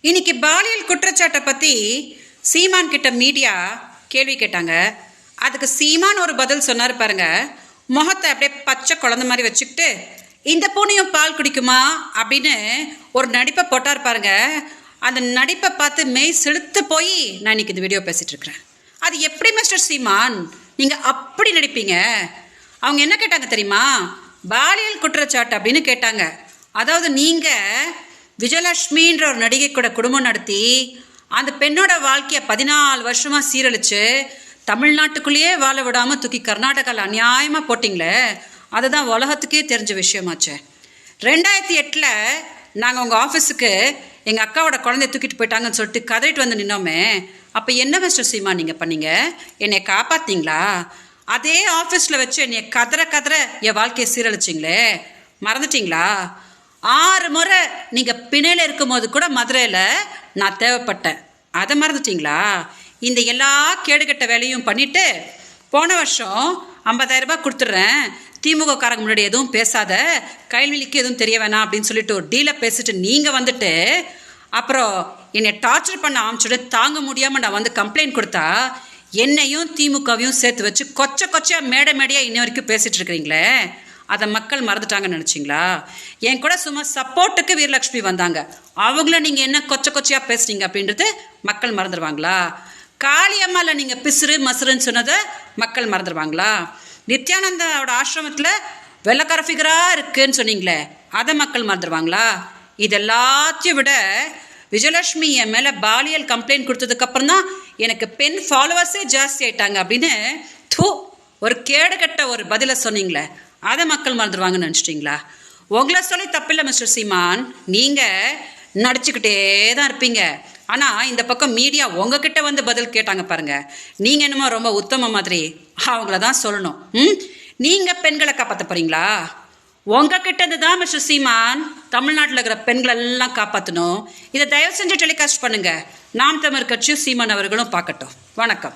இன்னைக்கு பாலியல் குற்றச்சாட்டை பற்றி சீமான் கிட்ட மீடியா கேள்வி கேட்டாங்க. அதுக்கு சீமான் ஒரு பதில் சொன்னார் பாருங்க. முகத்தை அப்படியே பச்சை குழந்த மாதிரி வச்சுக்கிட்டு இந்த பூனையும் பால் குடிக்குமா? அப்படின்னு ஒரு நடிப்பை போட்டார் பாருங்க. அந்த நடிப்பை பார்த்து மெய் செலுத்து போய் நான் இன்னைக்கு இந்த வீடியோ பேசிட்டு இருக்கிறேன். அது எப்படி மிஸ்டர் சீமான்? நீங்கள் அப்படி நடிப்பீங்க. அவங்க என்ன கேட்டாங்க தெரியுமா? பாலியல் குற்றச்சாட்டு அப்படின்னு கேட்டாங்க. அதாவது நீங்கள் விஜயலட்சுமின்ற ஒரு நடிகை கூட குடும்பம் நடத்தி அந்த பெண்ணோட வாழ்க்கையை பதினாலு வருஷமாக சீரழிச்சு தமிழ்நாட்டுக்குள்ளேயே வாழ விடாமல் தூக்கி கர்நாடகாவில் அநியாயமாக போட்டிங்களே அதுதான் உலகத்துக்கே தெரிஞ்ச விஷயமாச்சே. ரெண்டாயிரத்தி எட்டில் நாங்கள் உங்கள் ஆஃபீஸுக்கு எங்கள் அக்காவோட குழந்தைய தூக்கிட்டு போயிட்டாங்கன்னு சொல்லிட்டு கதறிட்டு வந்து நின்னோமே அப்போ என்ன மிஸ்டர் சீமா நீங்கள் பண்ணீங்க? என்னை காப்பாத்தீங்களா? அதே ஆஃபீஸில் வச்சு என்னை கதற கதற என் வாழ்க்கையை சீரழிச்சிங்களே மறந்துட்டீங்களா? ஆறு முறை நீங்கள் பிணையில் இருக்கும்போது கூட மதுரையில் நான் தேவைப்பட்டேன். அதை மறந்துட்டிங்களா? இந்த எல்லா கேடுகட்ட வேலையும் பண்ணிவிட்டு போன வருஷம் ஐம்பதாயிரரூபா கொடுத்துட்றேன். திமுக காரங்க முன்னாடி எதுவும் பேசாத கைல்வெளிக்கு எதுவும் தெரிய வேணாம் அப்படின்னு சொல்லிட்டு ஒரு டீலை பேசிட்டு நீங்கள் வந்துட்டு அப்புறம் என்னை டார்ச்சர் பண்ண ஆரம்பிச்சுட்டு தாங்க முடியாமல் நான் வந்து கம்ப்ளைண்ட் கொடுத்தா என்னையும் திமுகவையும் சேர்த்து வச்சு கொச்ச கொச்சையாக மேடை மேடையாக இன்ன வரைக்கும் பேசிகிட்டு இருக்கிறீங்களே? அதை மக்கள் மறந்துட்டாங்கன்னு நினச்சிங்களா? என் கூட சும்மா சப்போர்ட்டுக்கு வீரலட்சுமி வந்தாங்க. அவங்கள நீங்கள் என்ன கொச்ச கொச்சையா பேசுறீங்க அப்படின்றது மக்கள் மறந்துடுவாங்களா காளியம்மாவில் நீங்கள் பிசுறு மசுறுன்னு சொன்னதை மக்கள் மறந்துடுவாங்களா நித்யானந்தாவோட ஆசிரமத்தில் வெள்ளக்கார ஃபிகராக இருக்குன்னு சொன்னீங்களே அதை மக்கள் மறந்துடுவாங்களா இது எல்லாத்தையும் விட விஜயலட்சுமி என் மேலே பாலியல் கம்ப்ளைண்ட் கொடுத்ததுக்கப்புறம் தான் எனக்கு பெண் ஃபாலோவர்ஸே ஜாஸ்தி ஆயிட்டாங்க அப்படின்னு தூ ஒரு கேடுகட்ட ஒரு பதிலை சொன்னீங்களே அதை மக்கள் மறந்துடுவாங்கன்னு நினச்சிட்டிங்களா? உங்களை சொல்லி தப்பில்லை மிஸ்டர் சீமான். நீங்கள் நடிச்சுக்கிட்டே தான் இருப்பீங்க. ஆனால் இந்த பக்கம் மீடியா உங்ககிட்ட வந்து பதில் கேட்டாங்க பாருங்கள் நீங்கள் என்னமோ ரொம்ப உத்தம மாதிரி அவங்கள தான் சொல்லணும். ம்? நீங்கள் பெண்களை காப்பாற்ற போகிறீங்களா உங்ககிட்ட தான் மிஸ்டர் சீமான் தமிழ்நாட்டில் இருக்கிற பெண்கள் எல்லாம் காப்பாற்றணும் இதை தயவு செஞ்சு டெலிகாஸ்ட் பண்ணுங்கள் நாம் தமிழ் கட்சியும் சீமான் அவர்களும் பார்க்கட்டும். வணக்கம்.